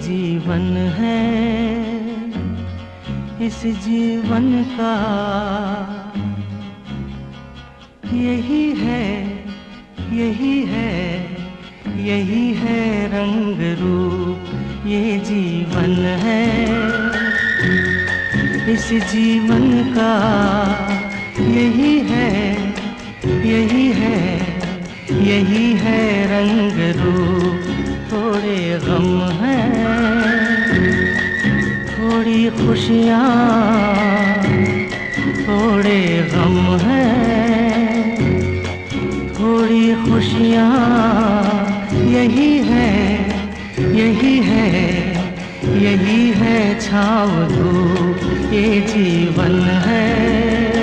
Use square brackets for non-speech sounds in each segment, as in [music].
जीवन है, इस जीवन का यही है यही है यही है रंग रूप, ये जीवन है। इस जीवन का यही है यही है यही है रंग रूप। थोड़े गम हैं, थोड़ी खुशियाँ, थोड़े गम हैं, थोड़ी खुशियाँ। यही है यही है यही है छाव धूप, ये जीवन है।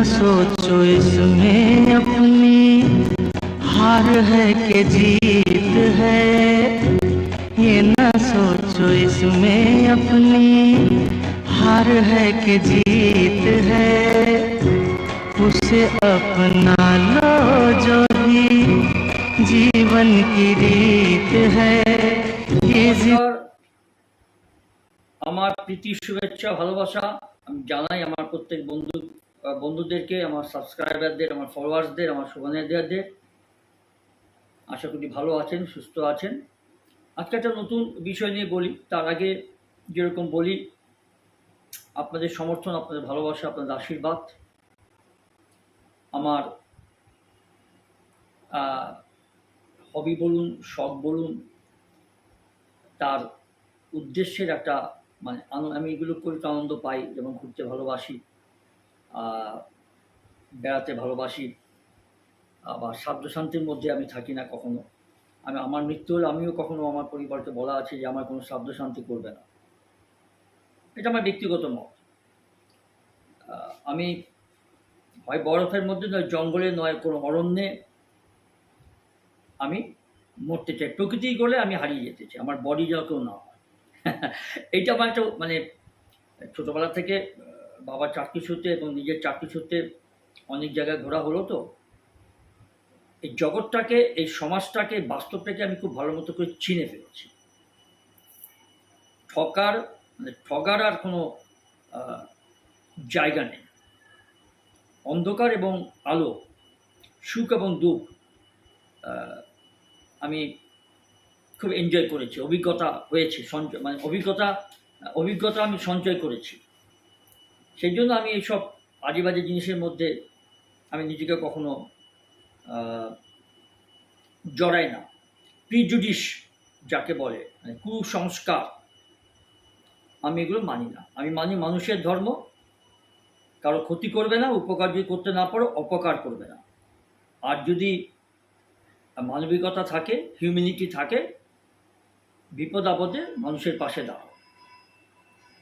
न सोचो इसमें अपनी हार है कि जीत है ये न सोचो इसमें अपनी हार है कि जीत है उसे अपना लो जो भी जीवन की रीत है ये जी নমস্কার আমার প্রীতি শুভেচ্ছা ভালোবাসা আমি জানাই আমার প্রত্যেক বন্ধু আহ, বন্ধুদেরকে, আমার সাবস্ক্রাইবারদের আমার ফলোয়ার্সদের আমার শুভানুধ্যায়ীদের আশা করি ভালো আছেন, সুস্থ আছেন। আজকে একটা নতুন বিষয় নিয়ে বলি। তার আগে যেরকম বলি, আপনাদের সমর্থন, আপনাদের ভালোবাসা, আপনাদের আশীর্বাদ, আমার হবি বলুন, শখ বলুন, তার উদ্দেশ্যের একটা মানে আমি এগুলো করে আনন্দ পাই যেমন ঘুরতে ভালোবাসি। বেড়াতে ভালোবাসি, আবার সাধ্য শান্তির মধ্যে আমি থাকি না কখনো। আমি, আমার মৃত্যু হলে আমিও কখনো আমার পরিবারকে বলা আছে যে আমার কোনো সাধ্য শান্তি করবে না। এটা আমার ব্যক্তিগত মত। আমি হয় বরফের মধ্যে নয়, জঙ্গলে নয়, কোনো অরণ্যে আমি মরতে চাই। প্রকৃতি গলে আমি হারিয়ে যেতে চাই, আমার বডি যেন কেউ না হয়। [laughs] এইটা আমার একটা মানে ছোটোবেলা থেকে আহ, বাবার চাকরি সূত্রে এবং নিজের চাকরি সূত্রে অনেক জায়গায় ঘোরা হলো তো। এই জগৎটাকে এই সমাজটাকে বাস্তবটাকে আমি খুব ভালো মতো করে চিনে ফেলেছি। ঠকার মানে ঠগার আর কোনো জায়গা নেই। অন্ধকার এবং আলো সুখ এবং দুঃখ আমি খুব এনজয় করেছি। অভিজ্ঞতা হয়েছে সঞ্চয় মানে অভিজ্ঞতা অভিজ্ঞতা আমি সঞ্চয় করেছি। সেই জন্য আমি এইসব আজে বাজে জিনিসের মধ্যে আমি নিজেকে কখনো জড়াই না। প্রিজুডিস যাকে বলে মানে কুসংস্কার, আমি এগুলো মানি না। আমি মানি মানুষের ধর্ম, কারও ক্ষতি করবে না, উপকার যদি করতে না পারো, অপকার করবে না। আর যদি মানবিকতা থাকে হিউম্যানিটি থাকে, বিপদ আপদে মানুষের পাশে দাঁড়াও।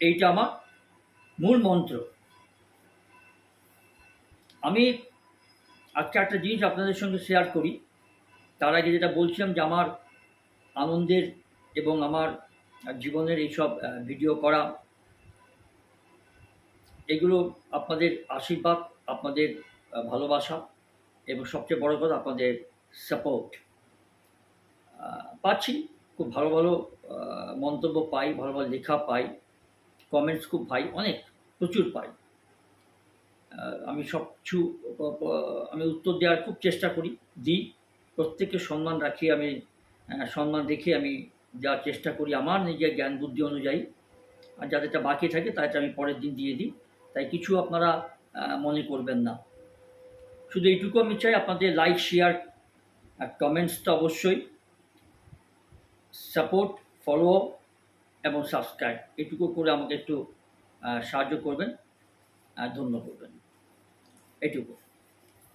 এইটা আমার মূল মন্ত্র। আমি আজকে একটা জিনিস আপনাদের সঙ্গে শেয়ার করি। তার আগে যেটা বলছিলাম যে আমার আনন্দের এবং আমার জীবনের এইসব ভিডিও করা, এগুলো আপনাদের আশীর্বাদ, আপনাদের ভালোবাসা এবং সবচেয়ে বড় কথা আপনাদের সাপোর্ট পাচ্ছি, খুব ভালো ভালো মন্তব্য পাই, ভালো ভালো লেখা পাই। কমেন্টস খুব পাই অনেক, প্রচুর পাই। আমি সব কিছু, আমি উত্তর দেওয়ার খুব চেষ্টা করি, দিই। প্রত্যেককে সম্মান রাখি, আমি সম্মান রেখে আমি যাওয়ার চেষ্টা করি আমার নিজের জ্ঞান বুদ্ধি অনুযায়ী। আর যাদেরটা বাকি থাকে তাদেরটা আমি পরের দিন দিয়ে দিই। তাই কিছু আপনারা মনে করবেন না। শুধু এইটুকু আমি চাই, আপনাদের লাইক শেয়ার আর কমেন্টস তো অবশ্যই। সাপোর্ট ফলো এবং সাবস্ক্রাইব এটুকু করে আমাকে একটু সাহায্য করবেন ধন্য করবেন। এটুকু।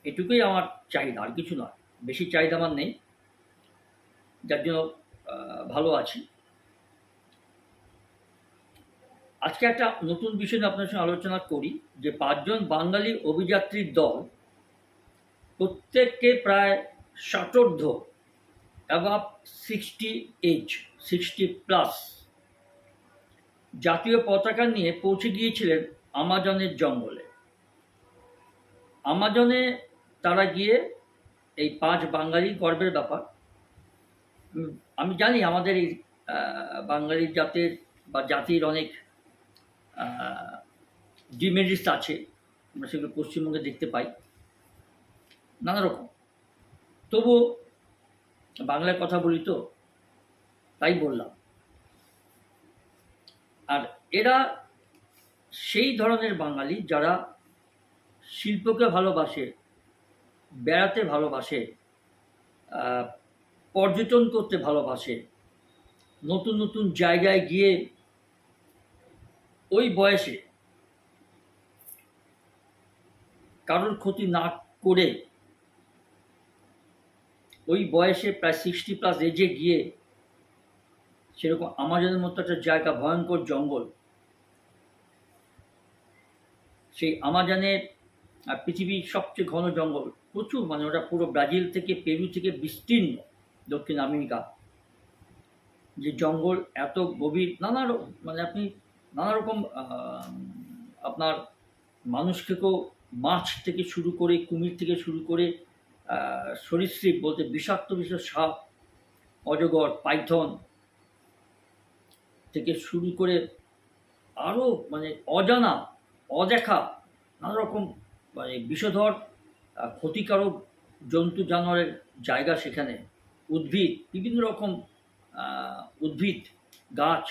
এটুকুই আমার চাহিদা, আর কিছু নয়। বেশি চাহিদা আমার নেই। যার জন্য ভালো আছি। আজকে একটা নতুন বিষয় নিয়ে আপনার সঙ্গে আলোচনা করি, যে পাঁচজন বাঙালি অভিযাত্রীর দল প্রত্যেককে প্রায় ষাটোর্ধ above sixty age sixty plus জাতীয় পতাকা নিয়ে পৌঁছে গিয়েছিলেন আমাজনের জঙ্গলে। আমাজনে তারা গিয়ে এই পাঁচ বাঙালি গর্বের ব্যাপার। আমি জানি আমাদের এই বাঙালি জাতের বা জাতির অনেক ডিমেরিটস আছে। আমরা সেগুলো পশ্চিমবঙ্গে দেখতে পাই। নানা রকম। তবু বাংলায় কথা বলি তো, তাই বললাম। আর এরা সেই ধরনের বাঙালি যারা শিল্পকে ভালোবাসে, বেড়াতে ভালোবাসে পর্যটন করতে ভালোবাসে, নতুন নতুন জায়গায় গিয়ে ওই বয়সে কারোর ক্ষতি না করে ওই বয়সে প্রায় সিক্সটি প্লাস এজে গিয়ে সেরকম আমাজনের মতো একটা জায়গা, ভয়ঙ্কর জঙ্গল। সেই আমাজনের পৃথিবীর সবচেয়ে ঘন জঙ্গল। প্রচুর মানে ওটা পুরো ব্রাজিল থেকে, পেরু থেকে বিস্তীর্ণ দক্ষিণ আমেরিকা। যে জঙ্গল এত গভীর, নানা মানে আপনি নানা রকম আপনার মানুষ থেকেও মাছ থেকে শুরু করে, কুমির থেকে শুরু করে সরীসৃপ বলতে বিষাক্ত বিষাক্ত সাপ, অজগর, পাইথন থেকে শুরু করে আরও মানে অজানা, অদেখা নানা রকম মানে বিষধর ক্ষতিকারক জন্তু জানোয়ারের জায়গা সেখানে। উদ্ভিদ, বিভিন্ন রকম উদ্ভিদ, গাছ,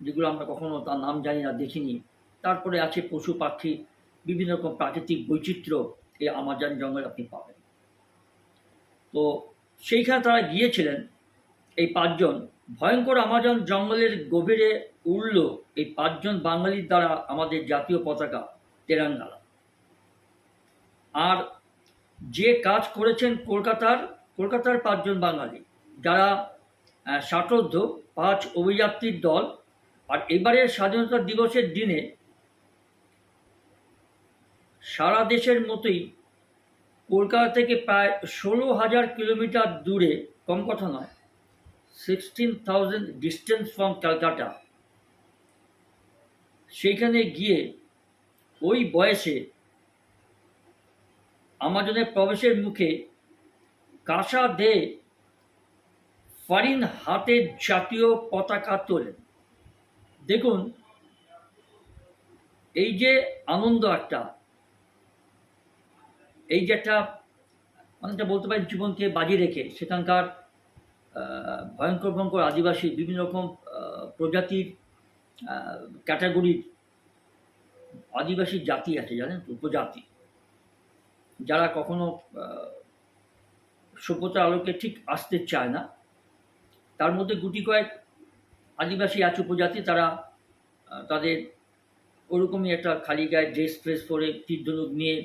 যেগুলো আমরা কখনো তার নাম জানি না, দেখিনি। তারপরে আছে পশু পাখি, বিভিন্ন রকম প্রাকৃতিক বৈচিত্র্য এই আমাজন জঙ্গলে আপনি পাবেন। তো সেইখানে তারা গিয়েছিলেন। এই পাঁচজন। ভয়ঙ্কর আমাজন জঙ্গলের গভীরে উড়ল এই পাঁচজন বাঙালির দ্বারা আমাদের জাতীয় পতাকা, তেরাঙ্গালা। আর যে কাজ করেছেন কলকাতার কলকাতার পাঁচজন বাঙালি, যারা ষাটোর্ধ পাঁচ অভিযাত্রীর দল। আর এবারের স্বাধীনতা দিবসের দিনে সারা দেশের মতোই কলকাতা থেকে প্রায় ষোলো হাজার কিলোমিটার দূরে, কম কথা নয় সিক্সটিন ডিস্টেন্স ফ্রম ক্যালকাটা সেইখানে গিয়ে ওই বয়সে আমাজনের প্রবেশের মুখে কাঁসা দে ফারিন হাতের জাতীয় পতাকা তোলেন। দেখুন, এই যে আনন্দ একটা, এই যে একটা অনেকটা বলতে পারেন জীবনকে বাজি রেখে, সেখানকার ভয়ঙ্কর ভয়ঙ্কর আদিবাসী বিভিন্ন রকম প্রজাতির ক্যাটাগরির আদিবাসী জাতি আছে, জানেন উপজাতি। যারা কখনো সভ্যতার আলোকে ঠিক আসতে চায় না। তার মধ্যে গুটি কয়েক আদিবাসী আছে, উপজাতি। তারা তাদের ওরকমই একটা খালি গায়ে ড্রেস ফ্রেস পরে তীর ধনুক নিয়ে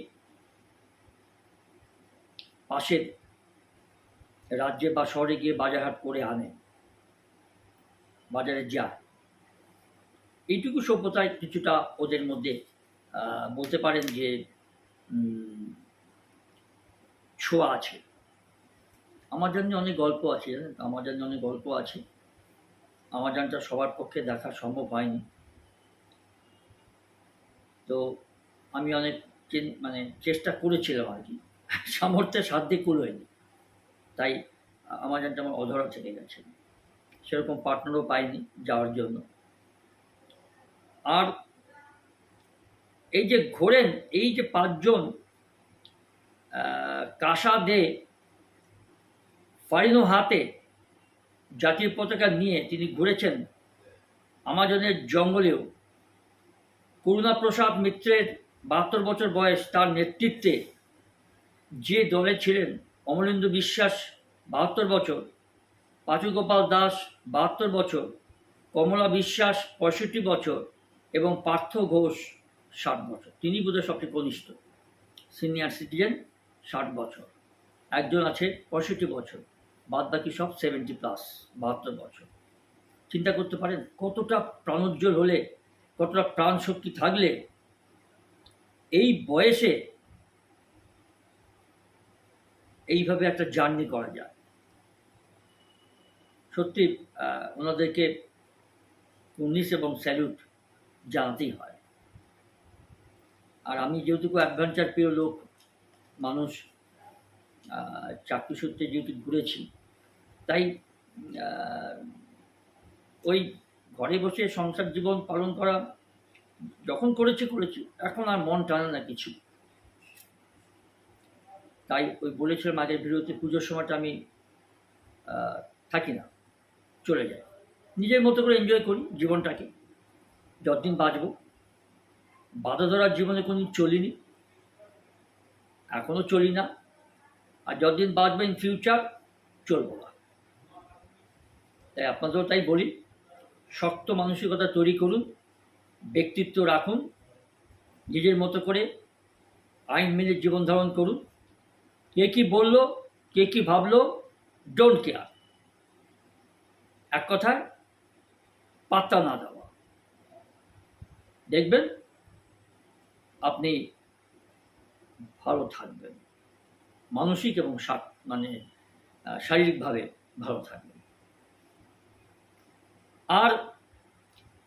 পাশের রাজ্যে বা শহরে গিয়ে বাজারহাট করে আনে। বাজারে যায়। এইটুকু সভ্যতায় কিছুটা ওদের মধ্যে বলতে পারেন যে ছোঁয়া আছে। আমার জন্য অনেক গল্প আছে আমার জন্য অনেক গল্প আছে। আমার জানটা সবার পক্ষে দেখা সম্ভব হয়নি। তো আমি অনেক মানে চেষ্টা করেছিলাম আর কি। সামর্থ্যের সাধ্যে কুলোয়নি তাই আমার জানটা আমার অধরা থেকে গেছে সেরকম পার্টনারও পাইনি যাওয়ার জন্য। আর এই যে ঘোরেন, এই যে পাঁচজন কাঁসা দে ফারিনো হাতে জাতীয় পতাকা নিয়ে তিনি ঘুরেছেন আমাজনের জঙ্গলেও। করুণা প্রসাদ মিত্রের বাহাত্তর বছর বয়স তার নেতৃত্বে যে দলে ছিলেন অমলেন্দু বিশ্বাস, বাহাত্তর বছর। পাঁচুগোপাল দাস, বাহাত্তর বছর। কমলা বিশ্বাস, পঁয়ষট্টি বছর। এবং পার্থ ঘোষ, ষাট বছর। তিনি বোধহয় সবচেয়ে কনিষ্ঠ। সিনিয়র সিটিজেন, ষাট বছর। একজন আছে পঁয়ষট্টি বছর। বাদ বাকি সব সেভেন্টি প্লাস, বাহাত্তর বছর। চিন্তা করতে পারেন, কতটা প্রাণোজ্জ্বল হলে, কতটা প্রাণ শক্তি থাকলে, এই বয়সে এইভাবে একটা জার্নি করা যায়। সত্যি ওনাদেরকে উনিশ এবং স্যালুট জানাতেই হয়। আর আমি যেহেতু অ্যাডভেঞ্চার প্রিয় লোক, মানুষ চাকরি সূত্রে যেহেতু ঘুরেছি, তাই ওই ঘরে বসে সংসার জীবন পালন করা, যখন করেছি করেছি, এখন আর মন টানে না কিছু। তাই ওই বলেছিলাম আগের বিরতি পুজোর সময়টা আমি থাকি না, চলে যাই। নিজের মতো করে এনজয় করি জীবনটাকে, যতদিন বাঁচব। বাধা ধরার জীবনে কোনদিন চলিনি এখনও চলি না, আর যতদিন বাঁচবে ইন ফিউচার চলবো না। তাই আপনাদেরও তাই বলি, শক্ত মানসিকতা তৈরি করুন, ব্যক্তিত্ব রাখুন, নিজের মতো করে আইন মেনে জীবন ধারণ করুন কে কী বলল, কে কী ভাবলো ডোন্ট কেয়ার এক কথায়, পাত্তা না দেওয়া। দেখবেন, আপনি ভালো থাকবেন। মানসিক এবং মানে শারীরিকভাবে ভালো থাকবেন। আর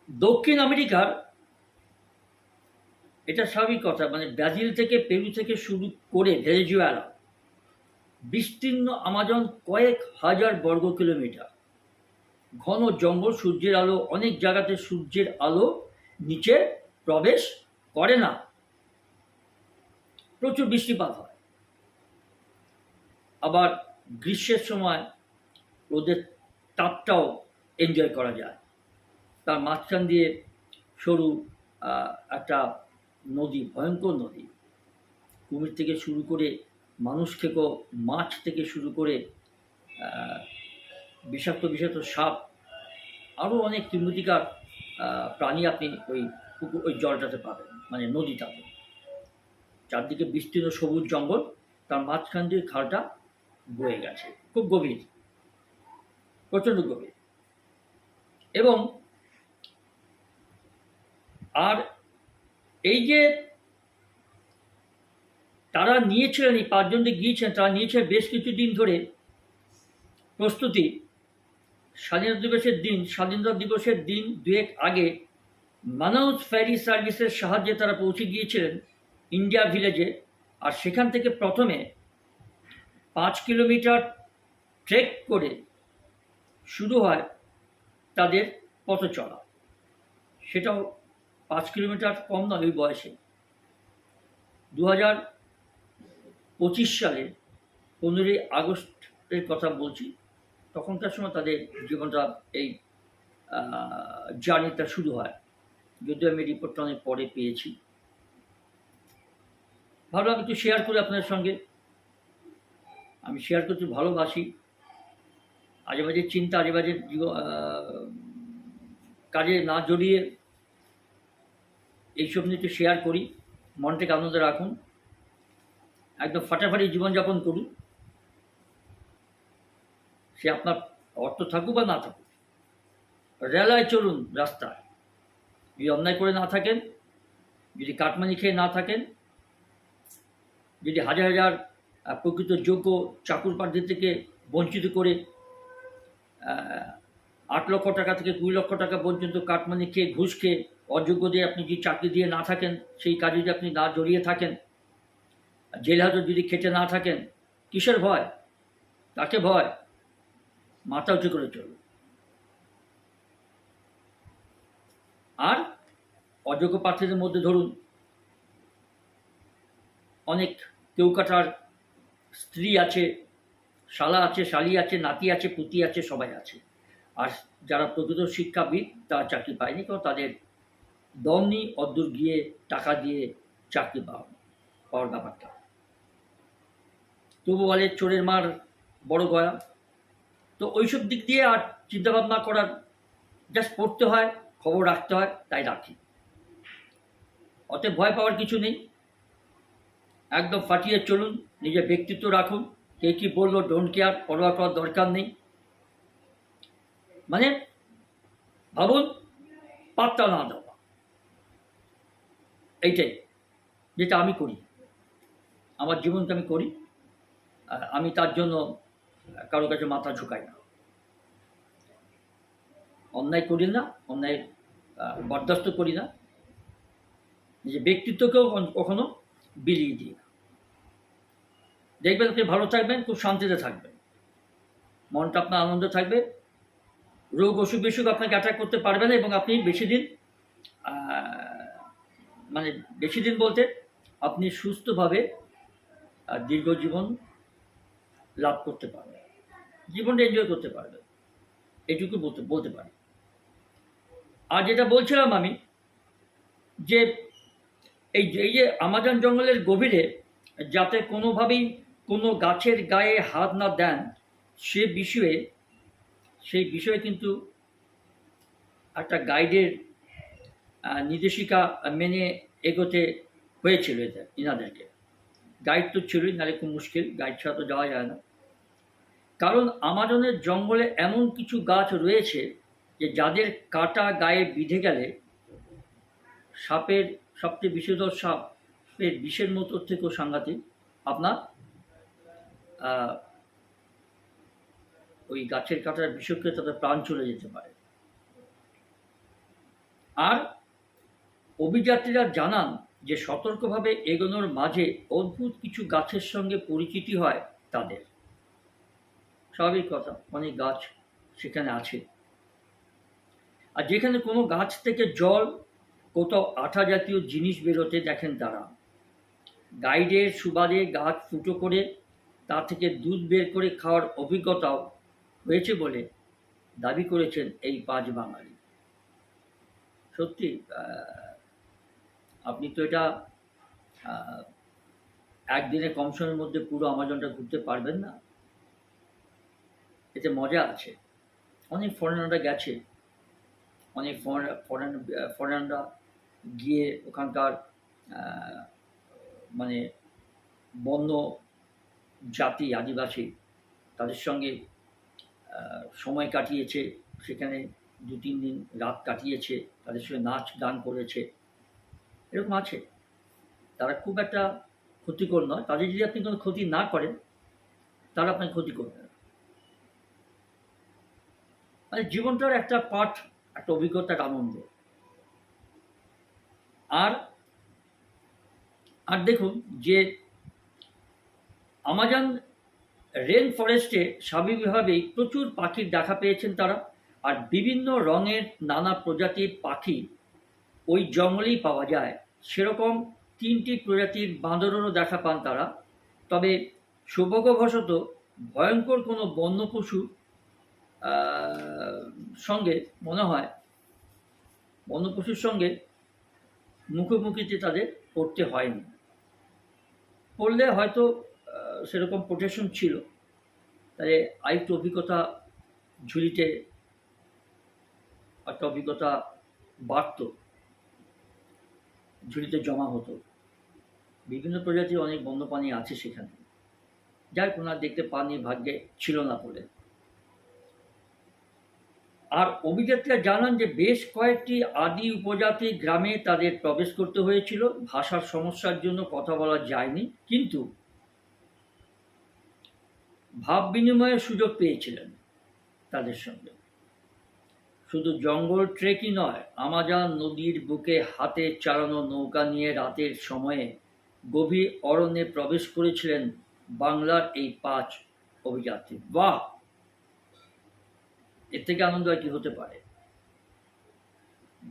দক্ষিণ আমেরিকার, এটা স্বাভাবিক কথা মানে ব্রাজিল থেকে পেরু থেকে শুরু করে ভেনেজুয়েলা বিস্তীর্ণ আমাজন কয়েক হাজার বর্গ কিলোমিটার। ঘন জঙ্গল সূর্যের আলো অনেক জায়গাতে সূর্যের আলো নিচে প্রবেশ করে না। প্রচুর বৃষ্টিপাত হয়। আবার গ্রীষ্মের সময় রোদের তাপটাও এনজয় করা যায়। তার মাঝখান দিয়ে সরু একটা নদী, ভয়ঙ্কর নদী। কুমির থেকে শুরু করে মানুষ খেকো মাছ থেকে শুরু করে বিষাক্ত বিষাক্ত সাপ আরও অনেক আহ, প্রাণী আপনি ওই পুকুর ওই জলটাতে পাবেন মানে নদীটাতে। চারদিকে বিস্তীর্ণ সবুজ জঙ্গল তার মাঝখান দিয়ে খালটা বয়ে গেছে। খুব গভীর প্রচণ্ড গভীর। এবং আর এই যে তারা নিয়েছিলেন, এই পাঁচজন যে গিয়েছেন তারা নিয়েছেন বেশ কিছুদিন ধরে। প্রস্তুতি, স্বাধীনতা দিবসের দিন, স্বাধীনতা দিবসের দিন দুয়েক আগে মানাউস ফেরি সার্ভিসের সাহায্যে তারা পৌঁছে গিয়েছিলেন ইন্ডিয়া ভিলেজে। আর সেখান থেকে প্রথমে পাঁচ কিলোমিটার ট্রেক করে শুরু হয় তাদের পথ চলা সেটাও পাঁচ কিলোমিটার কম নয়, ওই বয়সে। দু হাজার পঁচিশ সালে পনেরোই আগস্টের কথা বলছি, তখনকার সময় তাদের জীবনটা এই জার্নিটা শুরু হয়। যদিও আমি রিপোর্টটা অনেক পরে পেয়েছি। ভাবলাম একটু শেয়ার করি আপনাদের সঙ্গে। আমি শেয়ার করতে ভালোবাসি। আজে বাজে চিন্তা, আজে বাজে কাজে না জড়িয়ে এইসব নিয়ে একটু শেয়ার করি। মনটাকে আনন্দ রাখুন। একদম ফাটাফাটি জীবনযাপন করুন সে আপনার অর্থ থাকুক বা না থাকুক, রেলায় চলুন রাস্তায়। যদি অন্যায় করে না থাকেন, যদি কাটমানি খেয়ে না থাকেন, যদি হাজার হাজার প্রকৃত যোগ্য চাকুর প্রার্থী থেকে বঞ্চিত করে আট লক্ষ টাকা থেকে কুড়ি লক্ষ টাকা পর্যন্ত কাটমানি খেয়ে, ঘুষ খেয়ে অযোগ্য দিয়ে আপনি যদি চাকরি দিয়ে না থাকেন, সেই কাজে যদি আপনি না জড়িয়ে থাকেন জেল হাজত যদি খেটে না থাকেন, কিসের ভয়? তাকে ভয়? মাথা উঁচু করে চলুন। আর অযোগ্য প্রার্থীদের মধ্যে ধরুন, অনেক কেউ কাটার স্ত্রী আছে, শালা আছে, শালি আছে, নাতি আছে, পুতি আছে, সবাই আছে। আর যারা প্রকৃত শিক্ষাবিদ, তারা চাকরি পায়নি, কারণ তাদের দম নেই, অদ্দূর গিয়ে টাকা দিয়ে চাকরি পাওয়া পাওয়ার ব্যাপারটা। তবু বলে চোরের মার বড় গয়া। তো ওইসব দিক দিয়ে আর চিন্তাভাবনা করার জাস্ট পড়তে হয়, খবর রাখতে হয়, তাই রাখি। অতএব ভয় পাওয়ার কিছু নেই। একদম ফাটিয়ে চলুন, নিজের ব্যক্তিত্ব রাখুন। কে কী বলল ডোন্ট কেয়ার পরোয়া করার দরকার নেই। মানে ভাবুন, পাত্তা না দেওয়া। এইটাই, যেটা আমি করি। আমার জীবনকে আমি করি। আমি তার জন্য কারও কাছে মাথা ঝুঁকাই না। অন্যায় করি না, অন্যায় বরদাস্ত করি না। নিজের ব্যক্তিত্বকেও কখনো বিলিয়ে দিই না। দেখবেন আপনি ভালো থাকবেন, খুব শান্তিতে থাকবেন। মনটা আপনার আনন্দ থাকবে। রোগ, অসুখ, বিসুখ আপনাকে অ্যাটাক করতে পারবে না এবং আপনি বেশি দিন মানে বেশি দিন বলতে আপনি সুস্থভাবে দীর্ঘ জীবন লাভ করতে পারবে। জীবনটা এনজয় করতে পারবে। এটুকু বলতে বলতে পারি। আর যেটা বলছিলাম আমি, যে এই যে এই যে আমাজন জঙ্গলের গভীরে যাতে কোনোভাবেই কোনো গাছের গায়ে হাত না দেন, সে বিষয়ে, সেই বিষয়ে কিন্তু একটা গাইডের নির্দেশিকা মেনে এগোতে হয়েছিল এটা, ইনাদেরকে। গাইড তো ছিলই, নাহলে খুব মুশকিল। গাইড ছাড়া তো যাওয়া যায় না। কারণ আমাজনের জঙ্গলে এমন কিছু গাছ রয়েছে যে যাদের কাটা গায়ে বিঁধে গেলে সাপের সবচেয়ে বিষধর সাপের বিষের মতো থেকেও সাংঘাতিক। আপনার ওই গাছের কাটার বিষকে তাদের প্রাণ চলে যেতে পারে। আর অভিযাত্রীরা জানান যে সতর্কভাবে এগোনোর মাঝে অদ্ভুত কিছু গাছের সঙ্গে পরিচিতি হয় তাদের। স্বাভাবিক কথা, অনেক গাছ সেখানে আছে। আর যেখানে কোনো গাছ থেকে জল কোথাও আঠা জাতীয় জিনিস বেরোতে দেখেন তারা। গাইডের সুবাদে গাছ ফুটো করে, তা থেকে দুধ বের করে খাওয়ার অভিজ্ঞতাও হয়েছে বলে দাবি করেছেন এই পাঁচ বাঙালি। সত্যি আপনি তো এটা একদিনে কম সময়ের মধ্যে পুরো আমাজনটা ঘুরতে পারবেন না। এতে মজা আছে। অনেক ফরেনাররা গেছে। অনেক ফরেন ফরেনাররা গিয়ে ওখানকার মানে বন্য জাতি, আদিবাসী তাদের সঙ্গে সময় কাটিয়েছে। সেখানে দু তিন দিন রাত কাটিয়েছে। তাদের সঙ্গে নাচ গান করেছে। এরকম আছে। তারা খুব একটা ক্ষতিকর নয়। তাদের যদি আপনি কোনো ক্ষতি না করেন, তারা আপনার ক্ষতি করবে মানে জীবনটার একটা পাঠ, একটা অভিজ্ঞতা আনন্দ। আর আর দেখুন যে আমাজন রেন ফরেস্টে স্বাভাবিকভাবেই প্রচুর পাখির দেখা পেয়েছেন তারা, আর বিভিন্ন রঙের নানা প্রজাতির পাখি ওই জঙ্গলেই পাওয়া যায়। সেরকম তিনটি প্রজাতির বাঁদরেরও দেখা পান তারা। তবে সৌভাগ্যবশত ভয়ঙ্কর কোনো বন্য পশু সঙ্গে মনে হয় বন্য পশুর সঙ্গে মুখোমুখিতে তাদের পড়তে হয়নি। পড়লে হয়তো সেরকম প্রোটেকশন ছিল। তাহলে আরেকটু অভিজ্ঞতা ঝুলিতে একটা অভিজ্ঞতা বাড়ত, ঝুলিতে জমা হতো। বিভিন্ন প্রজাতির অনেক বন্যপ্রাণী আছে সেখানে। যার কোনো দেখতে পাননি ভাগ্যে ছিল না বলে। আর অভিযাত্রীরা জানান যে বেশ কয়েকটি আদি উপজাতি গ্রামে তাদের প্রবেশ করতে হয়েছিল। ভাষার সমস্যার জন্য কথা বলা যায়নি, কিন্তু ভাব বিনিময়ের সুযোগ পেয়েছিলেন তাদের সঙ্গে। শুধু জঙ্গল ট্রেকই নয়, আমাজন নদীর বুকে হাতে চালানো নৌকা নিয়ে রাতের সময়ে গভীর অরণ্যে প্রবেশ করেছিলেন বাংলার এই পাঁচ অভিযাত্রী। বাহ! এর থেকে আনন্দ আর কি হতে পারে?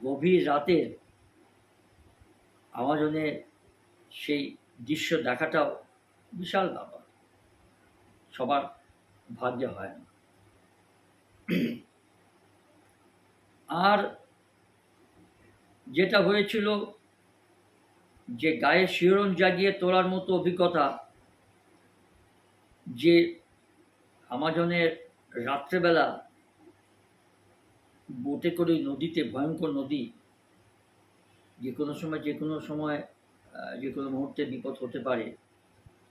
গভীর রাতের আমাজনের সেই দৃশ্য দেখাটাও বিশাল ব্যাপার। সবার ভাগ্যে হয় না। আর যেটা হয়েছিল যে গায়ে শিহরণ জাগিয়ে তোলার মতো অভিজ্ঞতা যে আমাজনের রাত্রেবেলা বোটে করে নদীতে, ভয়ঙ্কর নদী, যে কোনো সময়, যে কোনো সময় যে কোনো মুহূর্তে বিপদ হতে পারে।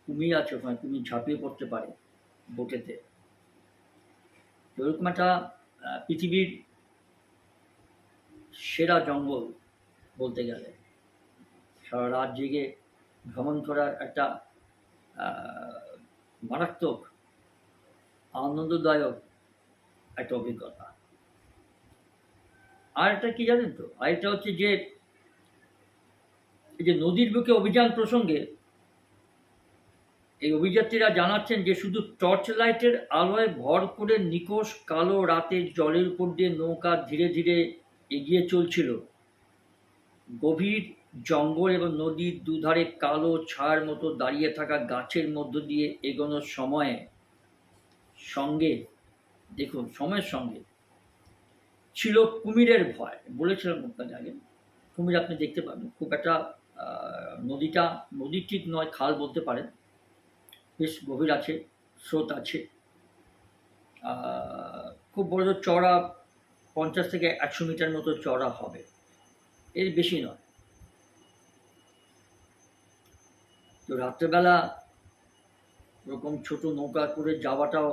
কুমির আছে ওখানে, কুমির ঝাঁপিয়ে পড়তে পারে বোটেতে। তো একটা পৃথিবীর সেরা জঙ্গল বলতে গেলে। সারা রাত জেগে ভ্রমণ করার একটা মারাত্মক, আনন্দদায়ক একটা অভিজ্ঞতা। আর একটা কি জানেন তো? আরেকটা হচ্ছে যে, এই যে নদীর বুকে অভিযান প্রসঙ্গে এই অভিযাত্রীরা জানাচ্ছেন যে শুধু টর্চ লাইটের আলোয় ভর করে নিকোষ কালো রাতে জলের উপর দিয়ে নৌকা ধীরে ধীরে এগিয়ে চলছিল। গভীর জঙ্গল এবং নদীর দুধারে কালো ছায়ার মতো দাঁড়িয়ে থাকা গাছের মধ্য দিয়ে এগোনোর সময়ে সঙ্গে, দেখুন, সময়ের সঙ্গে ছিল কুমিরের ভয়। বলেছিলাম আপনাকে আগে। কুমির আপনি দেখতে পাবেন। খুব একটা নদীটা, নদী ঠিক নয়, খাল বলতে পারেন। বেশ গভীর আছে, স্রোত আছে। খুব বড় চড়া পঞ্চাশ থেকে একশো মিটার মতো চড়া হবে। এর বেশি নয়। তো রাত্রেবেলা ওরকম ছোট নৌকা করে যাওয়াটাও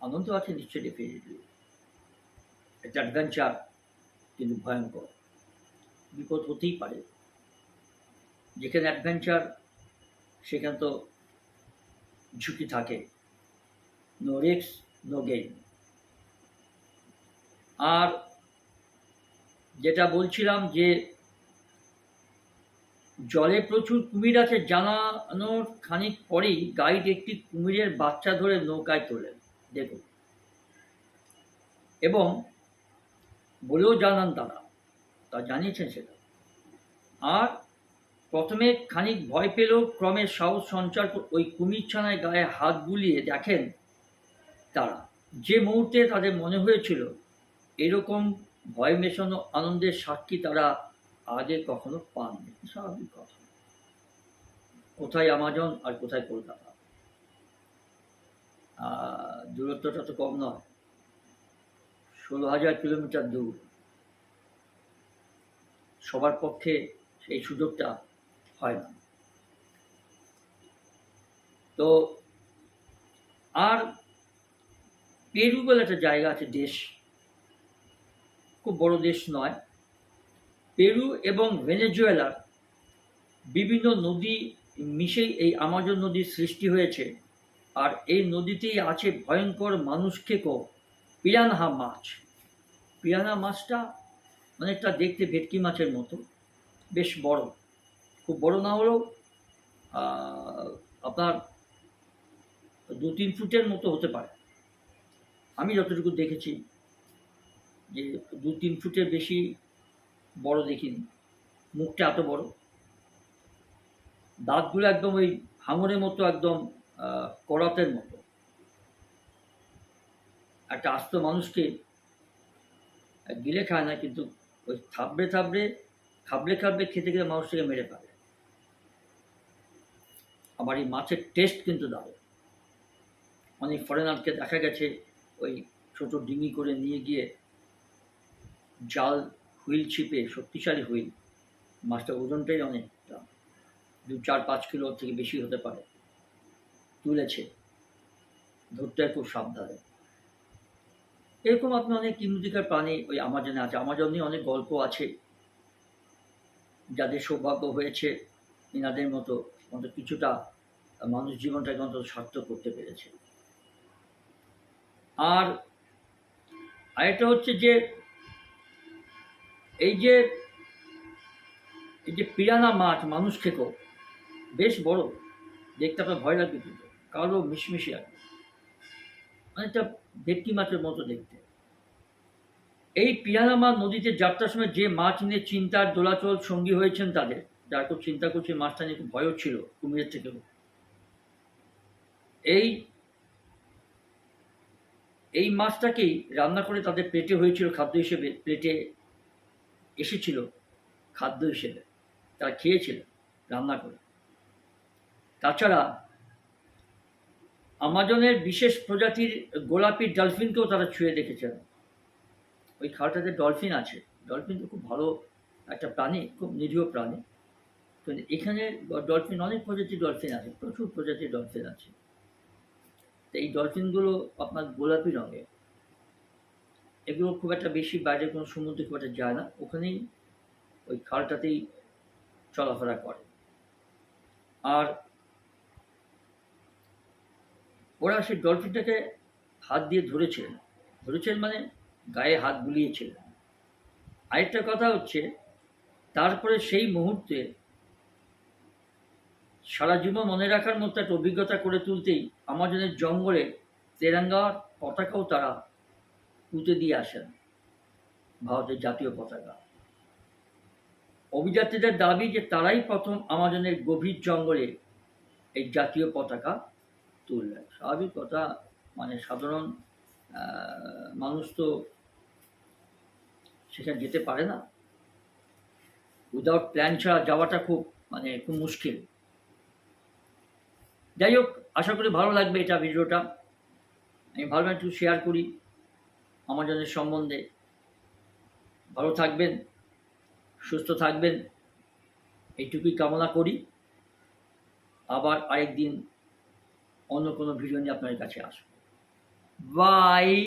আনন্দ আছে, নিশ্চয়ই ডেফিনেটলি একটা অ্যাডভেঞ্চার কিন্তু ভয়ঙ্কর। বিপদ হতেই পারে। যেখানে অ্যাডভেঞ্চার সেখানে তো ঝুঁকি থাকে। নো রিক্স নো গেইন আর যেটা বলছিলাম যে, জলে প্রচুর কুমির আছে জানানোর খানিক পরেই গাইড একটি কুমিরের বাচ্চা ধরে নৌকায় তোলেন। দেখুন। এবং বলেও জানান তারা। তা জানিয়েছেন সেটা। আর প্রথমে খানিক ভয় পেলেও ক্রমে সাহস সঞ্চার ওই কুমির ছানায় গায়ে হাত বুলিয়ে দেখেন তারা। যে মুহূর্তে তাদের মনে হয়েছিল, এরকম ভয় মেশানো আনন্দের সাক্ষী তারা আগে কখনো পাননি। স্বাভাবিক কথা। কোথায় আমাজন আর কোথায় কলকাতা? দূরত্বটা তো কম নয়। ষোলো হাজার কিলোমিটার দূর। সবার পক্ষে সেই সুযোগটা হয় না। তো আর পেরু বলে একটা জায়গা আছে দেশ। খুব বড় দেশ নয়। পেরু এবং ভেনেজুয়েলার বিভিন্ন নদী মিশেই এই আমাজন নদীর সৃষ্টি হয়েছে। আর এই নদীতেই আছে ভয়ঙ্কর মানুষকে পিরানহা মাছ। পিরানহা মাছটা অনেকটা দেখতে ভেটকি মাছের মতো, বেশ বড়। খুব বড় না হলেও আপনার দু তিন ফুটের মতো হতে পারে। আমি যতটুকু দেখেছি যে দু তিন ফুটের বেশি বড় দেখিনি। মুখটা এত বড়। দাঁতগুলো একদম ওই হাঙরের মতো, একদম করাতের মতো। একটা আস্ত মানুষকে গিলে খায় না, কিন্তু ওই থাবড়ে থাবড়ে খাবলে খাবলে খেতে খেতে মানুষটাকে মেরে ফেলে। আবার এই মাছের টেস্ট কিন্তু দারুণ। অনেক ফরেনারকে দেখা গেছে, ওই ছোট ডিঙি করে নিয়ে গিয়ে জাল, হুইল ছিপে, শক্তিশালী হুইল মাছটার ওজনটাই অনেকটা, দু চার পাঁচ কিলো থেকে বেশি হতে পারে, তুলেছে। ধরতে খুব সাবধানে। এরকম আপনি অনেক কিমতিকার প্রাণী ওই আমাজনে আছে। আমাজন অনেক গল্প আছে। যাদের সৌভাগ্য হয়েছে এনাদের মতো অন্তত কিছুটা মানুষ জীবনটাকে অন্তত সার্থক করতে পেরেছে। আর আরেকটা হচ্ছে যে, এই যে এই যে পিরানা মাছ মানুষ খেকো বেশ বড়। দেখতে আপনার ভয় লাগবে কিন্তু। কালো মিশমিশি আর অনেকটা ভেটকি মাছের মতো দেখতে। এই পিরানা মাছ নদীতে যাত্রার সময় যে মাছ নিয়ে চিন্তার দোলাচল সঙ্গী হয়েছেন তাদের, যার খুব চিন্তা করছে মাছটা নিয়ে খুব ভয়ও ছিল কুমিরের থেকেও। এই এই মাছটাকেই রান্না করে তাদের পেটে হয়েছিল, খাদ্য হিসেবে প্লেটে এসেছিল, খাদ্য হিসেবে। তারা খেয়েছিল রান্না করে। তাছাড়া আমাজনের বিশেষ প্রজাতির গোলাপি ডলফিনকেও তারা ছুঁয়ে দেখেছেন। ওই খালটাতে ডলফিন আছে। ডলফিন তো খুব ভালো একটা প্রাণী, খুব নিরীহ প্রাণী। তো এখানে ডলফিন, অনেক প্রজাতির ডলফিন আছে, প্রচুর প্রজাতির ডলফিন আছে। তো এই ডলফিনগুলো আপনার গোলাপি রঙের। এগুলো খুব একটা বেশি বাইরে কোনো সমুদ্রে খুব একটা যায় না। ওখানেই ওই খালটাতেই চলাফেরা করে। আর ওরা সেই ডলফিনটাকে হাত দিয়ে ধরেছিলেন। ধরেছিলেন মানে গায়ে হাত বুলিয়েছিলেন। আরেকটা কথা হচ্ছে, তারপরে সেই মুহূর্তে সারা জীবন মনে রাখার মতো একটা অভিজ্ঞতা করে তুলতেই আমাজনের জঙ্গলে তেরাঙ্গার পতাকাও তারা পুঁতে দিয়ে আসেন, ভারতের জাতীয় পতাকা। অভিযাত্রীদের দাবি যে তারাই প্রথম আমাজনের গভীর জঙ্গলে এই জাতীয় পতাকা তুললেন স্বাভাবিক কথা মানে সাধারণ মানুষ তো সেখানে যেতে পারে না। উইদাউট প্ল্যান ছাড়া যাওয়াটা খুব মানে খুব মুশকিল। যাই হোক, আশা করি ভালো লাগবে এটা ভিডিওটা। আমি ভালো একটু শেয়ার করি আমাজনের সম্বন্ধে। ভালো থাকবেন, সুস্থ থাকবেন, এইটুকুই কামনা করি। আবার আরেকদিন অন্য কোনো ভিডিও নিয়ে আপনাদের কাছে আসব। বাই।